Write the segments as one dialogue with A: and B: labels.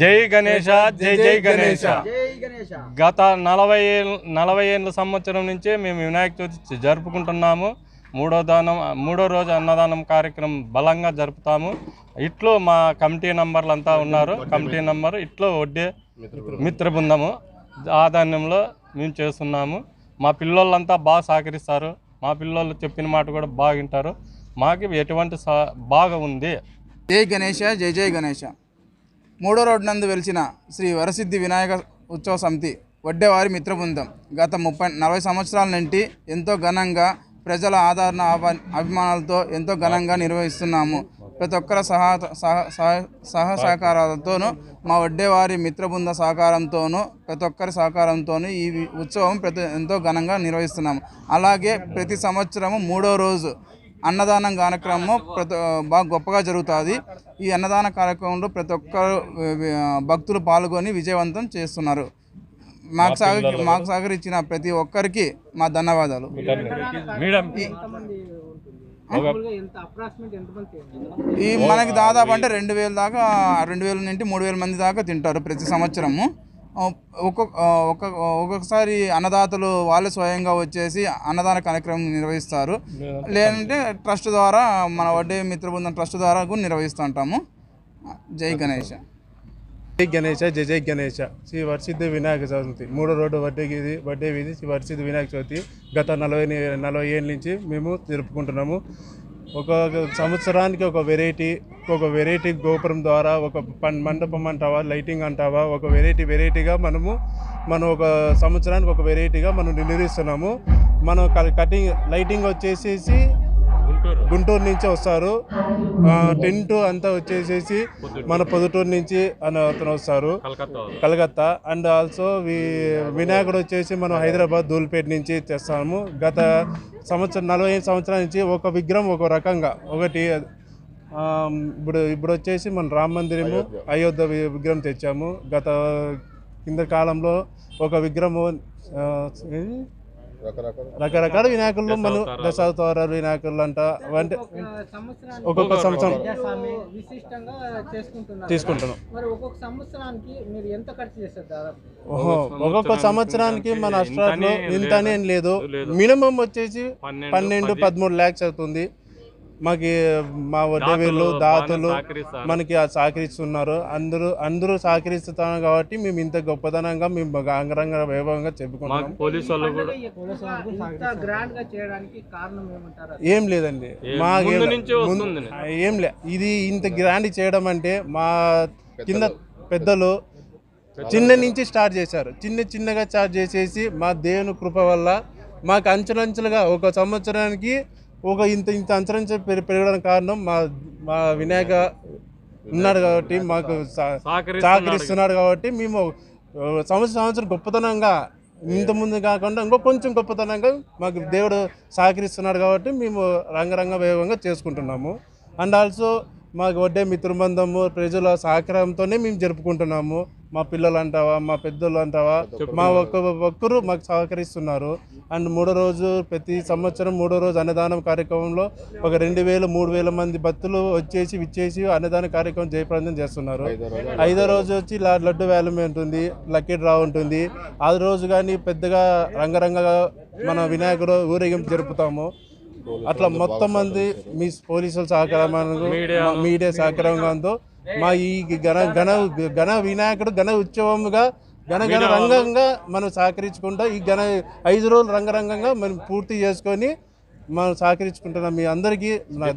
A: జై గణేష జై జై గణేష. గత నలభై నలభై ఏళ్ళ సంవత్సరం నుంచే మేము వినాయక చవితి జరుపుకుంటున్నాము. మూడో దానం మూడో రోజు అన్నదానం కార్యక్రమం బలంగా జరుపుతాము. ఇట్లో మా కమిటీ నంబర్లు అంతా ఉన్నారు. కమిటీ నంబర్ ఇట్లో వడ్డే మిత్ర బృందము ఆధాన్యంలో మేము చేస్తున్నాము. మా పిల్లోళ్ళంతా బాగా సహకరిస్తారు. మా పిల్లోళ్ళు చెప్పిన మాట కూడా బాగా వింటారు. మాకు ఎటువంటి బాగా ఉంది.
B: జై గణేష జై జై గణేష. మూడో రోడ్డు నందు వెలిచిన శ్రీ వరసిద్ధి వినాయక ఉత్సవ సమితి వడ్డేవారి మిత్రబృందం గత ముప్పై నలభై సంవత్సరాల నుండి ఎంతో ఘనంగా ప్రజల ఆదరణ అభిమానాలతో ఎంతో ఘనంగా నిర్వహిస్తున్నాము. ప్రతి ఒక్కరి సహా సహ సహ- సహ సహకారాలతోనూ మా వడ్డేవారి మిత్రబృంద సహకారంతోనూ ప్రతి ఒక్కరి సహకారంతోనూ ఈ ఉత్సవం ప్రతి ఎంతో ఘనంగా నిర్వహిస్తున్నాము. అలాగే ప్రతి సంవత్సరము మూడో రోజు అన్నదానం కార్యక్రమం ప్రతి బాగా గొప్పగా జరుగుతుంది. ఈ అన్నదాన కార్యక్రమంలో ప్రతి ఒక్కరు భక్తులు పాల్గొని విజయవంతం చేస్తున్నారు. మాకు సహ మాకు సహకరించిన ప్రతి ఒక్కరికి మా ధన్యవాదాలు. ఈ మనకి దాదాపు అంటే రెండు వేల దాకా రెండు వేల నుండి మూడు వేల మంది దాకా తింటారు ప్రతి సంవత్సరము. ఒక్కొక్క ఒక్కొక్క ఒక్కొక్కసారి అన్నదాతలు వాళ్ళే స్వయంగా వచ్చేసి అన్నదాన కార్యక్రమం నిర్వహిస్తారు. లేదంటే ట్రస్ట్ ద్వారా మన వడ్డీ మిత్ర బృందం ట్రస్ట్ ద్వారా కూడా నిర్వహిస్తుంటాము. జై గణేష్.
C: జై గణేష జై జై గణేష. శ్రీ వర్షిద్ధి వినాయక చవితి. మూడో రోడ్డు వడ్డీ వీధి వడ్డీ వీధి శ్రీ వర్షిద్ధి వినాయక చవితి. గత నలభై నలభై ఏళ్ళ నుంచి మేము జరుపుకుంటున్నాము. ఒక సంవత్సరానికి ఒక వెరైటీ ఒక వెరైటీ గోపురం ద్వారా ఒక మండపం అంటావా లైటింగ్ అంటావా ఒక వెరైటీ వెరైటీగా మనము మనం ఒక సంవత్సరానికి ఒక వెరైటీగా మనం నిర్వహిస్తున్నాము మనం కటింగ్ లైటింగ్ వచ్చేసేసి గుంటూరు. నుంచి వస్తారు. టెంట్ అంతా వచ్చేసేసి మన పొద్దుటూరు నుంచి అని అతను వస్తారు. కలకత్తా అండ్ ఆల్సో వి వినాయకుడు వచ్చేసి మనం హైదరాబాద్ ధూల్పేట నుంచి తెస్తాము. గత సంవత్సరం నలభై సంవత్సరాల నుంచి ఒక విగ్రహం ఒక రకంగా ఒకటి ఇప్పుడు ఇప్పుడు వచ్చేసి మన రామ మందిరము అయోధ్య. విగ్రహం తెచ్చాము. గత కింద కాలంలో ఒక విగ్రహము? రకరకాల వినాయకులు మనం దశావతారాలు వినాయకులు అంట అంటే ఒక్కొక్క సంవత్సరం. తీసుకుంటున్నాం.
D: మరి ఒక్కొక్క సంవత్సరానికి మీరు ఎంత ఖర్చు చేస్తారు దాదాపు?
C: ఓహో ఒక్కొక్క సంవత్సరానికి మన అష్టాట్లో ఇంతనే ఏం లేదు. మినిమం వచ్చేసి పన్నెండు పదమూడు ల్యాక్స్ అవుతుంది. మాకి మా వడ్డేవీళ్ళు దాతలు మనకి ఆ సహకరిస్తున్నారు. అందరూ అందరూ సహకరిస్తున్నారు కాబట్టి మేము ఇంత గొప్పతనంగా మేము అంగరంగ వైభవంగా చెప్పుకుంటున్నాం.
A: పోలీసు వాళ్ళు కూడా
D: ఇంత గ్రాండ్గా చేయడానికి కారణం ఏమంటారు?
C: ఏం లేదండి. మా
A: ముందు నుంచే వస్తుంది.
C: ఏం లే ఇది ఇంత గ్రాండ్ చేయడం అంటే మా కింద పెద్దలు చిన్న నుంచి స్టార్ట్ చేశారు. చిన్న చిన్నగా స్టార్ట్ చేసేసి మా దేవుని కృప వల్ల మాకు అంచెలంచెలుగా ఒక సంవత్సరానికి ఒక ఇంత ఇంత పెరి- పెరగడానికి కారణం మా మా వినాయక ఉన్నాడు కాబట్టి మాకు సహ- సహకరిస్తున్నాడు. కాబట్టి మేము సంవత్సరం సంవత్సరం గొప్పతనంగా ఇంత ముందు కాకుండా ఇంకో కొంచెం గొప్పతనంగా మాకు దేవుడు సహకరిస్తున్నాడు కాబట్టి మేము రంగరంగ వైభవంగా చేసుకుంటున్నాము. అండ్ ఆల్సో మాకు వడ్డే మిత్రబంధము ప్రజల సహకారంతోనే మేము జరుపుకుంటున్నాము. మా పిల్లలు అంటావా మా పెద్దలు అంటావా మా ఒక్క ఒక్కరు మాకు సహకరిస్తున్నారు. అండ్ మూడో రోజు ప్రతి సంవత్సరం మూడో రోజు అన్నదానం కార్యక్రమంలో ఒక రెండు వేల మూడు వేల మంది భక్తులు వచ్చేసి విచ్చేసి అన్నదాన కార్యక్రమం జయప్రదం చేస్తున్నారు. ఐదో రోజు వచ్చి లడ్డు వేలం ఉంటుంది లక్కీ డ్రా ఉంటుంది. ఆ రోజు కానీ పెద్దగా రంగరంగగా మన వినాయకుడు ఊరేగింపు జరుపుతాము. అట్లా మొత్తం మంది మీ పోలీసుల సహకారం మీడియా సహకారంతో మా ఈ ఘన ఘన ఘన వినాయకుడు ఘన ఉత్సవముగా ఘన ఘన రంగంగా మనం సహకరించుకుంటా ఈ ఘన ఐదు రోజులు రంగరంగంగా మనం పూర్తి చేసుకొని మనం సహకరించుకుంటున్నాం. మీ అందరికీ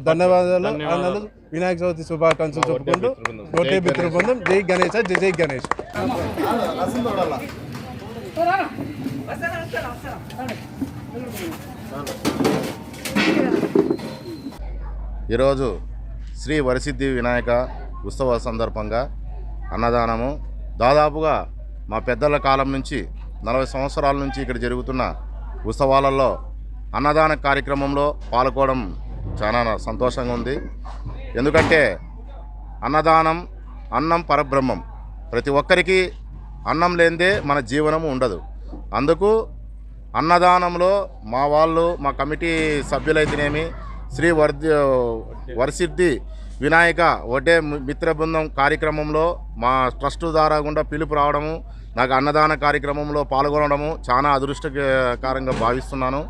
C: ధన్యవాదాలు అన్నలు వినాయక చవితి శుభాకాంక్షలు చెప్పుకుంటూ గొట్టే మిత్ర బృందం జై గణేష్ జై జై గణేష్.
E: ఈరోజు శ్రీ వరసిద్ధి వినాయక ఉత్సవ సందర్భంగా అన్నదానము. దాదాపుగా మా పెద్దల కాలం నుంచి నలభై సంవత్సరాల నుంచి ఇక్కడ జరుగుతున్న ఉత్సవాలలో అన్నదాన కార్యక్రమంలో పాల్గొనడం చాలా సంతోషంగా ఉంది. ఎందుకంటే అన్నదానం అన్నం పరబ్రహ్మం. ప్రతి ఒక్కరికి అన్నం లేనిదే మన జీవనము ఉండదు. అందుకు అన్నదానంలో మా వాళ్ళు మా కమిటీ సభ్యులైతేనేమి శ్రీ వర్ధి వరసిద్ధి వినాయక వడ్డే మిత్ర బృందం కార్యక్రమంలో మా ట్రస్ట్ ద్వారా గుండా పిలుపు రావడము నాకు అన్నదాన కార్యక్రమంలో పాల్గొనడము చాలా అదృష్టకరంగా భావిస్తున్నాను.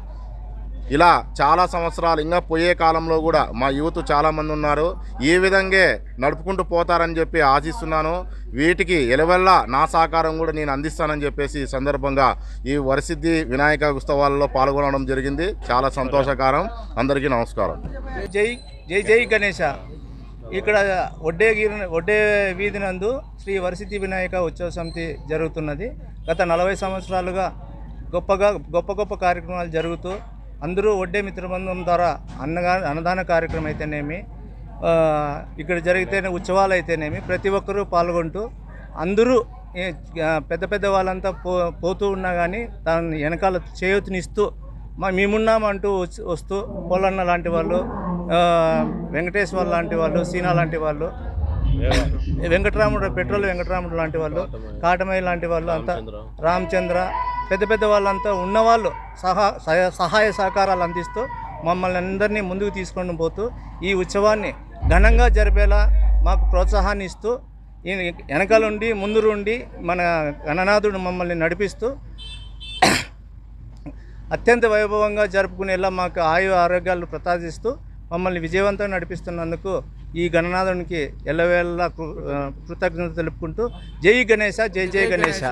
E: ఇలా చాలా సంవత్సరాలు ఇంకా పోయే కాలంలో కూడా మా యూత్ చాలామంది ఉన్నారు. ఈ విధంగా నడుపుకుంటూ పోతారని చెప్పి ఆశిస్తున్నాను. వీటికి ఎలవెల్లా నా సహకారం కూడా నేను అందిస్తానని చెప్పేసి ఈ సందర్భంగా ఈ వరసిద్ధి వినాయక ఉత్సవాలలో పాల్గొనడం జరిగింది. చాలా సంతోషకరం. అందరికీ నమస్కారం.
F: జై జై జై గణేష. ఇక్కడ ఒడ్డేగిరి ఒడ్డే వీధి నందు శ్రీ వరసిద్ధి వినాయక ఉత్సవ సమితి జరుగుతున్నది. గత నలభై సంవత్సరాలుగా గొప్పగా గొప్ప గొప్ప కార్యక్రమాలు జరుగుతూ అందరూ ఒడ్డే మిత్రబంధం ద్వారా అన్నగా అన్నదాన కార్యక్రమం అయితేనేమి ఇక్కడ జరిగితేనే ఉత్సవాలు అయితేనేమి ప్రతి ఒక్కరూ పాల్గొంటూ అందరూ పెద్ద పెద్ద వాళ్ళంతా పో పోతూ ఉన్నా కానీ దాన్ని వెనకాల చేయూతనిస్తూ మా మేమున్నామంటూ వస్తూ పోలన్న లాంటి వాళ్ళు వెంకటేశ్వర లాంటి వాళ్ళు సీనా లాంటి వాళ్ళు వెంకటరాముడు పెట్రోల్ వెంకటరాముడు లాంటి వాళ్ళు కాటమయ్య లాంటి వాళ్ళు అంతా రామచంద్ర. పెద్ద పెద్ద వాళ్ళంతా ఉన్నవాళ్ళు సహా సహ- సహాయ సహకారాలు అందిస్తూ మమ్మల్ని అందరినీ ముందుకు తీసుకొని పోతూ ఈ ఉత్సవాన్ని ఘనంగా జరిపేలా మాకు ప్రోత్సాహాన్ని ఇస్తూ ఈ వెనకాలండి ముందు ఉండి మన గణనాథుడు మమ్మల్ని నడిపిస్తూ అత్యంత వైభవంగా జరుపుకునేలా మాకు ఆయు ఆరోగ్యాలు ప్రసాదిస్తూ మమ్మల్ని విజయవంతంగా నడిపిస్తున్నందుకు ఈ గణనాథునికి ఎల్లవేళలా కృ- కృతజ్ఞత తెలుపుకుంటూ జై గణేశ జై జై గణేశ.